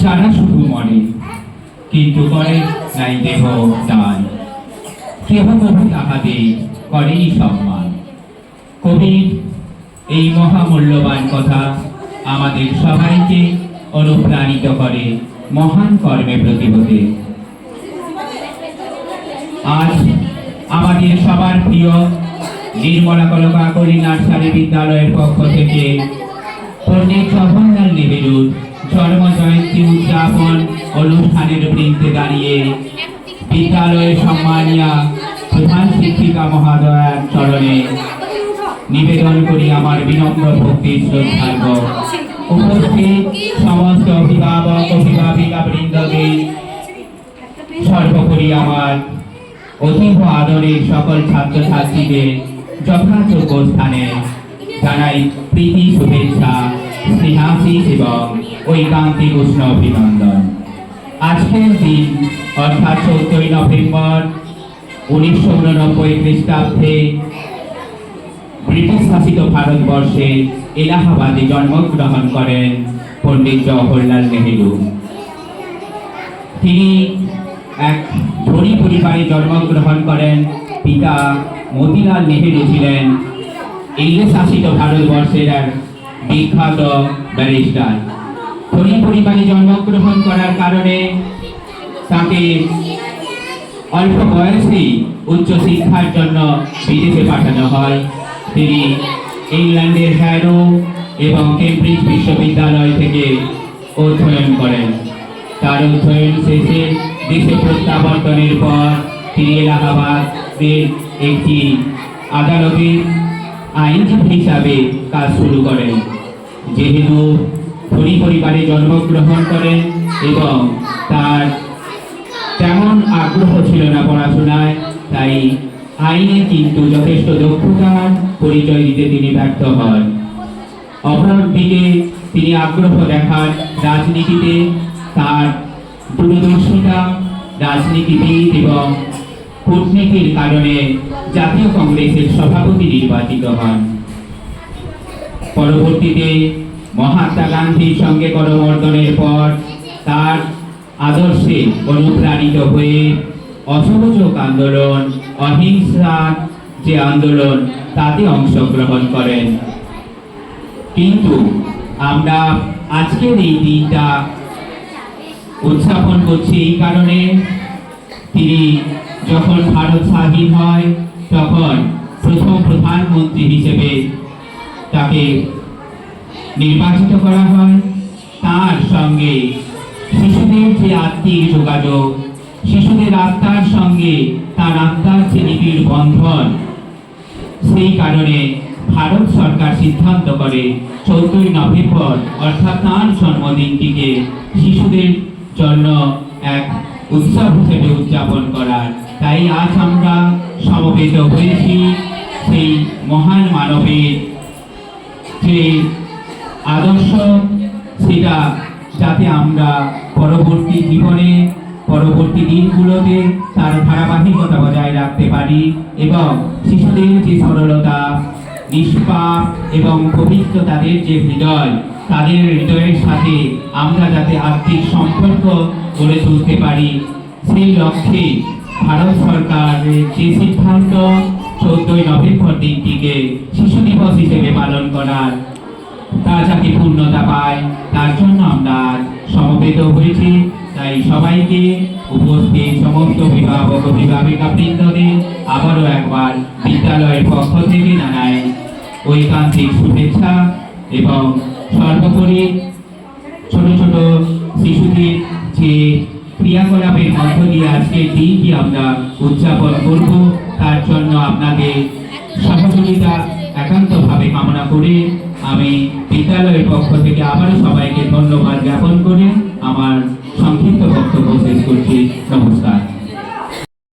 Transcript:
যারা শুধু মরে, কিন্তু করে নাই দেহ দান কেহ কবু তাহাদের করেই সম্মান। কবির এই মহামূল্যবান কথা আমাদের সবাইকে অনুপ্রাণিত করে মহান কর্মে প্রতি হতে আজ আমাদের সবার প্রিয় নির্মলা কলকাকরি নার্সারি বিদ্যালয়ের পক্ষ থেকে পণ্ডিত জওহরলাল নেহেরুর জন্ম জয়ন্তী উদযাপন অনুষ্ঠানের বৃন্তে দাঁড়িয়ে বিদ্যালয়ের সম্মানীয় প্রধান শিক্ষিকা মহাদয়ার চরণে নিবেদন করি আমার বিনম্র ভক্তি শ্রদ্ধার্ঘ। উপস্থিত সমস্ত অভিভাবক, অভিভাবিকা বৃন্দকে সর্বোপরি আমার অতীব আদরের সকল ছাত্রছাত্রীদের যথাযোগ্য স্থানে জানাই প্রীতি, শুভেচ্ছা স্নেহাশিস এবং ঐকান্তিক উষ্ণ অভিনন্দন। আজকের দিন, অর্থাৎ চৌদ্দই নভেম্বর উনিশশো উননব্বই খ্রিস্টাব্দে ব্রিটিশ শাসিত ভারতবর্ষে এলাহাবাদে জন্মগ্রহণ করেন পণ্ডিত জওহরলাল নেহেরু। তিনি এক ধনী পরিবারে জন্মগ্রহণ করেন। পিতা মতিলাল নেহেরু ছিলেন ইংরেজ শাসিত ভারতবর্ষের এক বিখ্যাত ব্যারিস্টার। ধনী পরিবারে জন্মগ্রহণ করার কারণে তাকে অল্প বয়সেই উচ্চ শিক্ষার জন্য বিদেশে পাঠানো হয়। তিনি ইংল্যান্ডের হ্যারো এবং কেমব্রিজ বিশ্ববিদ্যালয় থেকে অধ্যয়ন করেন। তার অধ্যয়ন শেষে দেশে প্রত্যাবর্তনের পর তিনি এলাহাবাদের একটি আদালতে আইনজীবী হিসাবে কাজ শুরু করেন। যেহেতু ধনী পরিবারে জন্মগ্রহণ করেন এবং তার তেমন আগ্রহ ছিল না পড়াশোনায়, তাই আইনে কিন্তু যথেষ্ট দক্ষতার পরিচয় দিতে তিনি ব্যর্থ হন। অপরদিকে তিনি আগ্রহ দেখান রাজনীতিতে, তার দূরদর্শিতা রাজনীতিবিদ এবং কূটনীতির কারণে জাতীয় কংগ্রেসের সভাপতি নির্বাচিত হন। পরবর্তীতে মহাত্মা গান্ধীর সঙ্গে করমর্দনের পর তার আদর্শে অনুপ্রাণিত হয়ে অসহযোগ আন্দোলন অহিংসার যে আন্দোলন, তাতে অংশগ্রহণ করেন। কিন্তু আমরা আজকের এই দিনটা উদযাপন করছি এই কারণে তিনি যখন ভারত স্বাধীন হয়, তখন প্রথম প্রধানমন্ত্রী হিসেবে তাকে নির্বাচিত করা হয়। তার সঙ্গে শিশুদের যে আত্মিক যোগাযোগ, শিশুদের আত্মার সঙ্গে তার আত্মার যে নিবিড় বন্ধন, সেই কারণে ভারত সরকার সিদ্ধান্ত করে চৌদ্দই নভেম্বর, অর্থাৎ তাঁর জন্মদিনটিকে শিশুদের জন্য এক উৎসব হিসেবে উদযাপন করার। তাই আজ আমরা সমবেত হয়েছি সেই মহান মানবের যে আদর্শ, সেটা যাতে আমরা পরবর্তী জীবনে, পরবর্তী দিনগুলোতে তার ধারাবাহিকতা বজায় রাখতে পারি এবং শিশুদের যে সরলতা, নিষ্পাপ এবং পবিত্র তাদের যে হৃদয়, তাদের হৃদয়ের সাথে আমরা যাতে আর্থিক সম্পর্ক গড়ে তুলতে পারি। সেই লক্ষ্যে ভারত সরকারের যে সিদ্ধান্ত চোদ্দই নভেম্বর দিনটিকে শিশু দিবস হিসেবে পালন করার, তা যাতে পূর্ণতা পায়, তার জন্য আমরা সমবেত হয়েছি। তাই সবাইকে উপস্থিত সমস্ত অভিভাবক অভিভাবিকা বৃন্দদের আবারও একবার বিদ্যালয়ের পক্ষ থেকে জানাই ঐকান্তিক শুভেচ্ছা এবং সর্বোপরি ছোট ছোট ক্রিয়াকলাপের মধ্য দিয়ে আজকের দিনটি আমরা উদযাপন করব তার জন্য আপনাদের? সহযোগিতা একান্তভাবে কামনা করে আমি বিদ্যালয়ের পক্ষ থেকে আবারও সবাইকে ধন্যবাদ জ্ঞাপন করে আমার সংক্ষিপ্ত বক্তব্য শেষ করছি নমস্কার